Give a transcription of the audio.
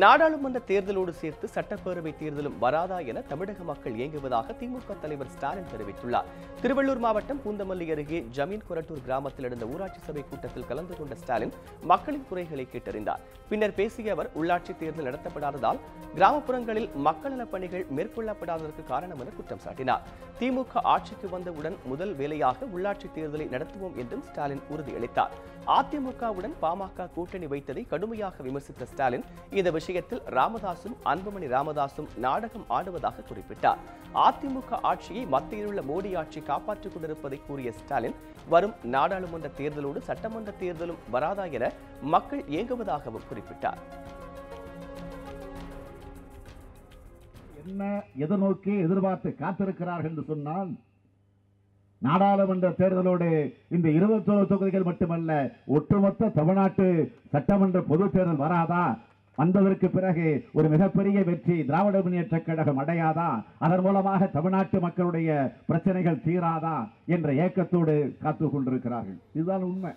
நாடாளுமன்ற தேர்தலோடு சேர்த்து சட்டப்பேரவை தேர்தலும் வராதா என தமிழக மக்கள் இயங்குவதாக திமுக தலைவர் ஸ்டாலின் தெரிவித்துள்ளார். திருவள்ளூர் மாவட்டம் பூந்தமல்லி அருகே ஜமீன் கொரட்டூர் கிராமத்தில் நடந்த ஊராட்சி சபை கூட்டத்தில் கலந்து கொண்ட ஸ்டாலின் மக்களின் குறைகளை கேட்டறிந்தார். பின்னர் பேசிய அவர் உள்ளாட்சி தேர்தல் நடத்தப்படாததால் கிராமப்புறங்களில் மக்கள் நலப் பணிகள் மேற்கொள்ளப்படாததற்கு காரணம் என குற்றம் சாட்டினார். திமுக ஆட்சிக்கு வந்தவுடன் முதல் வேலையாக உள்ளாட்சி தேர்தலை நடத்துவோம் என்றும் ஸ்டாலின் உறுதியளித்தார். அதிமுகவுடன் பாமக கூட்டணி வைத்ததை கடுமையாக விமர்சித்த ஸ்டாலின் இந்த விஷயத்தில் ராமதாசும் அன்புமணி ராமதாசும் நாடகம் ஆடுவதாக குறிப்பிட்டார். அதிமுக ஆட்சியை மத்தியில் உள்ள மோடி ஆட்சி காப்பாற்றிக் கொண்டிருப்பதை கூறிய ஸ்டாலின் வரும் நாடாளுமன்ற தேர்தலோடு சட்டமன்ற தேர்தலும் வராதா என மக்கள் இயங்குவதாகவும் குறிப்பிட்டார். என்ன எதிர்நோக்கி எதிர்பார்த்து காத்திருக்கிறார்கள் என்று சொன்னால் நாடாளுமன்ற தேர்தலோடு இந்த இருபத்தோரு தொகுதிகள் மட்டுமல்ல ஒட்டுமொத்த தமிழ்நாட்டு சட்டமன்ற பொது தேர்தல் வராதா வந்ததற்கு பிறகு ஒரு மிகப்பெரிய வெற்றி திராவிட முன்னேற்ற கழகம் அடையாதா? அதன் மூலமாக தமிழ்நாட்டு மக்களுடைய பிரச்சனைகள் தீராதா? என்ற ஏக்கத்தோடு காத்து கொண்டிருக்கிறார்கள். இதுதான் உண்மை.